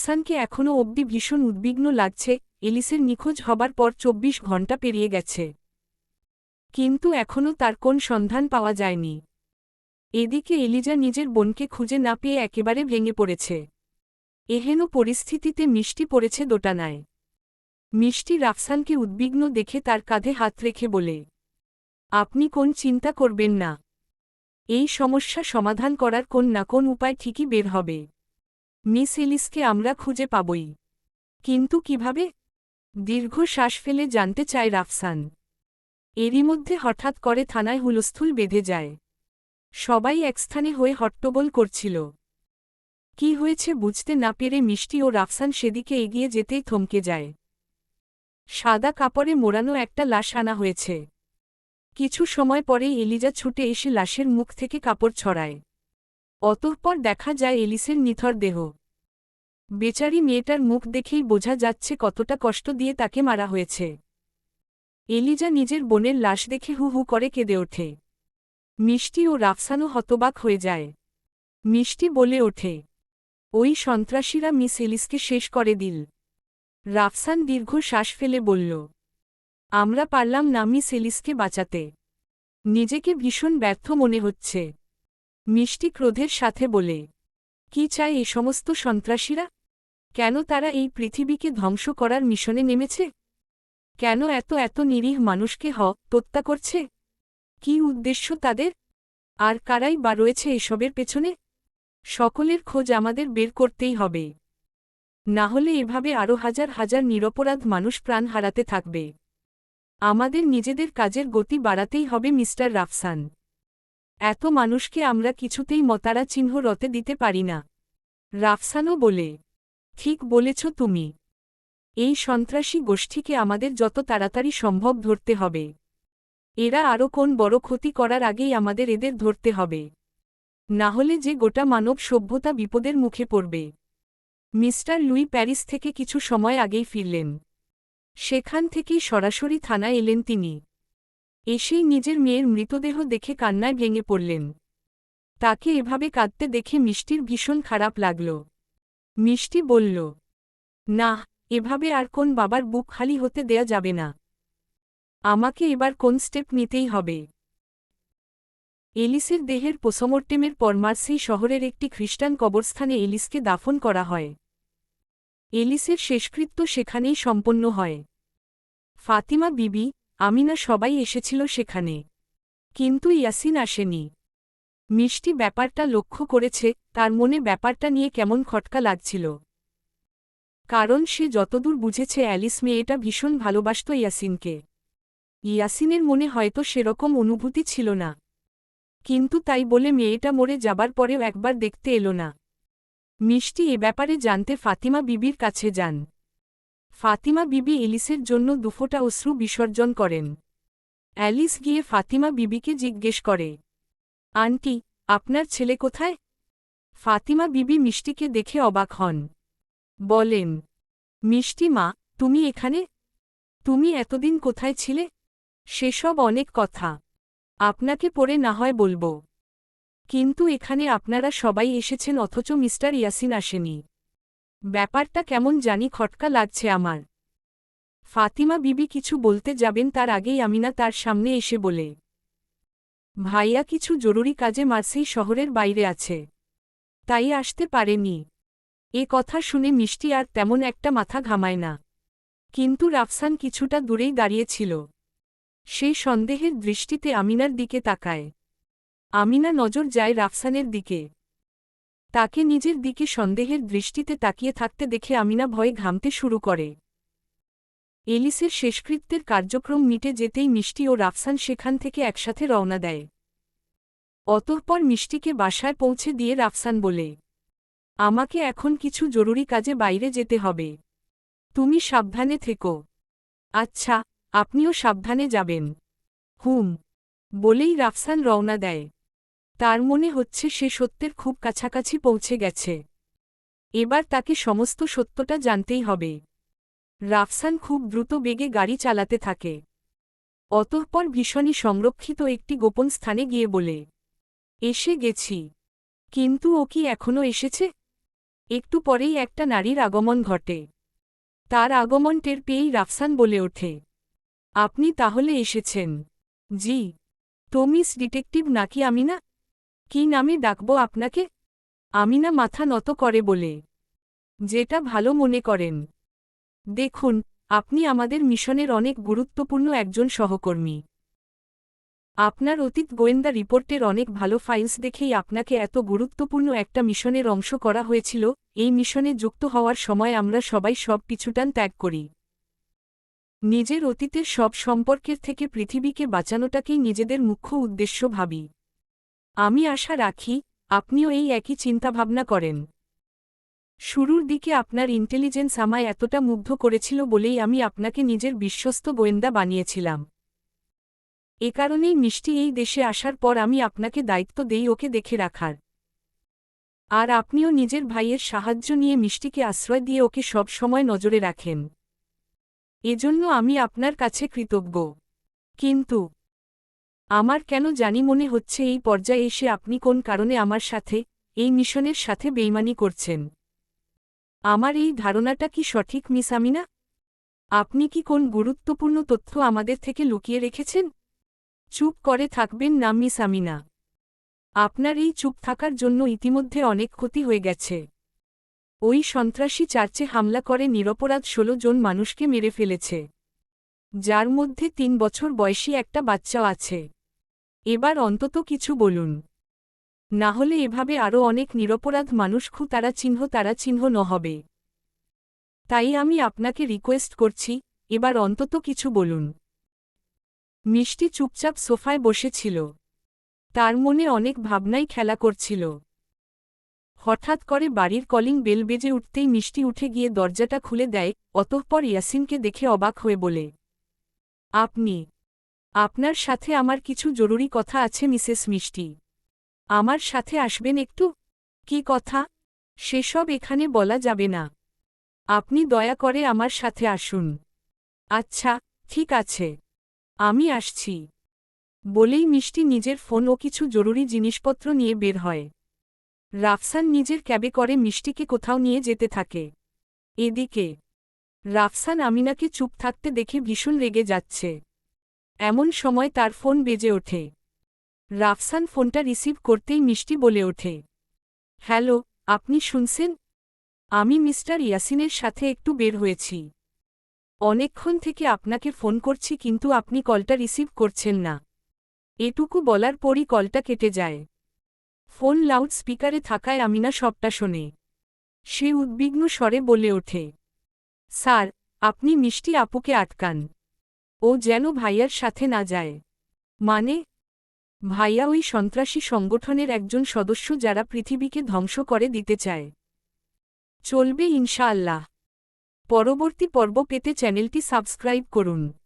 রাফসানকে এখনও অবধি ভীষণ উদ্বিগ্ন লাগছে, এলিসের নিখোঁজ হবার পর চব্বিশ ঘণ্টা পেরিয়ে গেছে। কিন্তু এখনও তার কোন সন্ধান পাওয়া যায়নি। এদিকে এলিজা নিজের বোনকে খুঁজে না পেয়ে একেবারে ভেঙে পড়েছে। এহেন পরিস্থিতিতে মিষ্টি পড়েছে দোটানায়। মিষ্টি রাফসানকে উদ্বিগ্ন দেখে তার কাঁধে হাত রেখে বলে, আপনি কোন চিন্তা করবেন না। এই সমস্যা সমাধান করার কোন না কোন উপায় ঠিকই বের হবে। মিস এলিসকে আমরা খুঁজে পাবই। কিন্তু কীভাবে? দীর্ঘ শ্বাস ফেলে জানতে চায় রাফসান। এরই মধ্যে হঠাৎ করে থানায় হুলস্থুল বেঁধে যায়। সবাই একস্থানে হয়ে হট্টগোল করছিল। কি হয়েছে বুঝতে না পেরে মিষ্টি ও রাফসান সেদিকে এগিয়ে যেতেই থমকে যায়। সাদা কাপড়ে মোড়ানো একটা লাশ আনা হয়েছে। কিছু সময় পরেই এলিজা ছুটে এসে লাশের মুখ থেকে কাপড় ছড়ায়। অতঃপর দেখা যায় এলিসের নিথর দেহ। বেচারি মেয়েটার মুখ দেখেই বোঝা যাচ্ছে কতটা কষ্ট দিয়ে তাকে মারা হয়েছে। এলিজা নিজের বোনের লাশ দেখে হু হু করে কেঁদে ওঠে। মিষ্টি ও রাফসানও হতবাক হয়ে যায়। মিষ্টি বলে ওঠে, ওই সন্ত্রাসীরা মিস এলিসকে শেষ করে দিল। রাফসান দীর্ঘ শ্বাস ফেলে বলল, আমরা পারলাম না মিস এলিসকে বাঁচাতে। নিজেকে ভীষণ ব্যর্থ মনে হচ্ছে। মিষ্টি ক্রোধের সাথে বলে, কি চায় এ সমস্ত সন্ত্রাসীরা? কেন তারা এই পৃথিবীকে ধ্বংস করার মিশনে নেমেছে? কেন এত এত নিরীহ মানুষকে হ, হত্যা করছে? কি উদ্দেশ্য তাদের? আর কারাই বা রয়েছে এসবের পেছনে? সকলের খোঁজ আমাদের বের করতেই হবে। না হলে এভাবে আরও হাজার হাজার নিরপরাধ মানুষ প্রাণ হারাতে থাকবে। আমাদের নিজেদের কাজের গতি বাড়াতেই হবে মিস্টার রাফসান। এত মানুষকে আমরা কিছুতেই মতারা চিহ্ন রতে দিতে পারি না। রাফসানও বলে, ঠিক বলেছ তুমি। এই সন্ত্রাসী গোষ্ঠীকে আমাদের যত তাড়াতাড়ি সম্ভব ধরতে হবে। এরা আরও কোন বড় ক্ষতি করার আগেই আমাদের এদের ধরতে হবে। না হলে যে গোটা মানব সভ্যতা বিপদের মুখে পড়বে। মিস্টার লুই প্যারিস থেকে কিছু সময় আগেই ফিরলেন। সেখান থেকেই সরাসরি থানায় এলেন তিনি। এসেই নিজের মেয়ের মৃতদেহ দেখে কান্নায় ভেঙে পড়লেন। তাকে এভাবে কাঁদতে দেখে মিষ্টির ভীষণ খারাপ লাগল। মিষ্টি বলল, না, এভাবে আর কোন বাবার বুক খালি হতে দেয়া যাবে না। আমাকে এবার কোন স্টেপ নিতেই হবে? এলিসের দেহের পোসমোর্টেমের পর মার্সেই শহরের একটি খ্রিস্টান কবরস্থানে এলিসকে দাফন করা হয়। এলিসের শেষকৃত্য সেখানেই সম্পন্ন হয়। ফাতিমা বিবি আমিনা সবাই এসেছিল সেখানে। কিন্তু ইয়াসিন আসেনি। মিষ্টি ব্যাপারটা লক্ষ্য করেছে, তার মনে ব্যাপারটা নিয়ে কেমন খটকা লাগছিল। কারণ সে যতদূর বুঝেছে অ্যালিস মেয়েটা ভীষণ ভালোবাসত ইয়াসিনকে। ইয়াসিনের মনে হয়তো সেরকম অনুভূতি ছিল না। কিন্তু তাই বলে মেয়েটা মরে যাবার পরেও একবার দেখতে এলো না। মিষ্টি এ ব্যাপারে জানতে ফাতিমা বিবির কাছে যান। ফাতিমা বিবি এলিসের জন্য দুফোটা অশ্রু বিসর্জন করেন। অ্যালিস গিয়ে ফাতিমা বিবিকে জিজ্ঞেস করে, আন্টি, আপনার ছেলে কোথায়? ফাতিমা বিবি মিষ্টিকে দেখে অবাক হন। বলেন, মিষ্টি মা, তুমি এখানে? তুমি এতদিন কোথায় ছিলে? সেসব অনেক কথা। আপনাকে পড়ে না হয় বলব। কিন্তু এখানে আপনারা সবাই এসেছেন অথচ মিস্টার ইয়াসিন আসেনি। ব্যাপারটা কেমন জানি খটকা লাগছে আমার। ফাতিমা বিবি কিছু বলতে যাবেন তার আগেই আমিনা তার সামনে এসে বলে, ভাইয়া কিছু জরুরি কাজে মার্সেই শহরের বাইরে আছে। তাই আসতে পারেনি। এ কথা শুনে মিষ্টি আর তেমন একটা মাথা ঘামায় না। কিন্তু রাফসান কিছুটা দূরেই দাঁড়িয়েছিল। সে সন্দেহের দৃষ্টিতে আমিনার দিকে তাকায়। আমিনা নজর যায় রাফসানের দিকে। তাকে নিজের দিকে সন্দেহের দৃষ্টিতে তাকিয়ে থাকতে দেখে আমিনা ভয়ে ঘামতে শুরু করে। এলিসের শেষকৃত্যের কার্যক্রম মিটে যেতেই মিষ্টি ও রাফসান সেখান থেকে একসাথে রওনা দেয়। অতঃপর মিষ্টিকে বাসায় পৌঁছে দিয়ে রাফসান বলে, আমাকে এখন কিছু জরুরি কাজে বাইরে যেতে হবে। তুমি সাবধানে থেকো। আচ্ছা আপনিও সাবধানে যাবেন। হুম, বলেই রাফসান রওনা দেয়। তার মনে হচ্ছে সে সত্যের খুব কাছাকাছি পৌঁছে গেছে। এবার তাকে সমস্ত সত্যটা জানতেই হবে। রাফসান খুব দ্রুত বেগে গাড়ি চালাতে থাকে। অতঃপর ভীষণই সংরক্ষিত একটি গোপন স্থানে গিয়ে বলে, এসে গেছি। কিন্তু ও কি এখনও এসেছে? একটু পরেই একটা নারীর আগমন ঘটে। তার আগমন টের পেয়েই রাফসান বলে ওঠে, আপনি তাহলে এসেছেন। জি টমিস ডিটেকটিভ নাকি আমিনা? কি নামে ডাকব আপনাকে? আমিনা মাথা নত করে বলে, যেটা ভালো মনে করেন। দেখুন, আপনি আমাদের মিশনের অনেক গুরুত্বপূর্ণ একজন সহকর্মী। আপনার অতীত গোয়েন্দা রিপোর্টের অনেক ভালো ফাইলস দেখেই আপনাকে এত গুরুত্বপূর্ণ একটা মিশনের অংশ করা হয়েছিল, এই মিশনে যুক্ত হওয়ার সময় আমরা সবাই সব পিছুটান ত্যাগ করি। নিজের অতীতের সব সম্পর্কের থেকে পৃথিবীকে বাঁচানোটাকেই নিজেদের মুখ্য উদ্দেশ্য ভাবি। আমি আশা রাখি, আপনিও এই একই চিন্তাভাবনা করেন। শুরুর দিকে আপনার ইন্টেলিজেন্স আমায় এতটা মুগ্ধ করেছিল বলেই আমি আপনাকে নিজের বিশ্বস্ত গোয়েন্দা বানিয়েছিলাম। এ কারণেই মিষ্টি এই দেশে আসার পর আমি আপনাকে দায়িত্ব দেই ওকে দেখে রাখার। আর আপনিও নিজের ভাইয়ের সাহায্য নিয়ে মিষ্টিকে আশ্রয় দিয়ে ওকে সব সময় নজরে রাখেন। এজন্য আমি আপনার কাছে কৃতজ্ঞ। কিন্তু আমার কেন জানি মনে হচ্ছে এই পর্যায়ে এসে আপনি কোন কারণে আমার সাথে, এই মিশনের সাথে বেইমানি করছেন? আমার এই ধারণাটা কি সঠিক, মিস আমিনা? আপনি কি কোন গুরুত্বপূর্ণ তথ্য আমাদের থেকে লুকিয়ে রেখেছেন? চুপ করে থাকবেন না, মিস আমিনা। আপনার এই চুপ থাকার জন্য ইতিমধ্যে অনেক ক্ষতি হয়ে গেছে। ওই সন্ত্রাসী চার্চে হামলা করে নিরপরাধ ষোলো জন মানুষকে মেরে ফেলেছে। যার মধ্যে তিন বছর বয়সী একটা বাচ্চাও আছে। এবার অন্তত কিছু বলুন। না হলে এভাবে আরও অনেক নিরপরাধ মানুষ খু তারা চিহ্ন তারা চিহ্ন ন হবে। তাই আমি আপনাকে রিকোয়েস্ট করছি, এবার অন্তত কিছু বলুন। মিষ্টি চুপচাপ সোফায় বসেছিল। তার মনে অনেক ভাবনাই খেলা করছিল। হঠাৎ করে বাড়ির কলিং বেল বেজে উঠতেই মিষ্টি উঠে গিয়ে দরজাটা খুলে দেয়, অতঃপর ইয়াসিনকে দেখে অবাক হয়ে বলে, আপনি আপনার সাথে আমার কিছু জরুরি কথা আছে, মিসেস মিষ্টি। আমার সাথে আসবেন একটু? কি কথা? সেসব এখানে বলা যাবে না। আপনি দয়া করে আমার সাথে আসুন। আচ্ছা ঠিক আছে। আমি আসছি। বলেই মিষ্টি নিজের ফোন ও কিছু জরুরি জিনিসপত্র নিয়ে বের হয়। রাফসান নিজের ক্যাবে করে মিষ্টিকে কোথাও নিয়ে যেতে থাকে। এদিকে, রাফসান আমিনাকে চুপ থাকতে দেখে ভীষণ রেগে যাচ্ছে। এমন সময় তার ফোন বেজে ওঠে। রাফসান ফোনটা রিসিভ করতেই মিষ্টি বলে ওঠে। হ্যালো, আপনি শুনছেন? আমি মিস্টার ইয়াসিনের সাথে একটু বের হয়েছি। অনেকক্ষণ থেকে আপনাকে ফোন করছি কিন্তু আপনি কলটা রিসিভ করছেন না। এটুকু বলার পরই কলটা কেটে যায়। ফোন লাউড স্পিকারে থাকায় আমিনা সবটা শোনে। সে উদ্বিগ্ন স্বরে বলে ওঠে, স্যার, আপনি মিষ্টি আপুকে আটকান। ও যেন ভাইয়ার সাথে না যায়। মানে? ভাইয়া ওই সন্ত্রাসী সংগঠনের একজন সদস্য যারা পৃথিবীকে ধ্বংস করে দিতে চায়। চলবে ইনশাআল্লাহ। পরবর্তী পর্ব পেতে চ্যানেলটি সাবস্ক্রাইব করুন।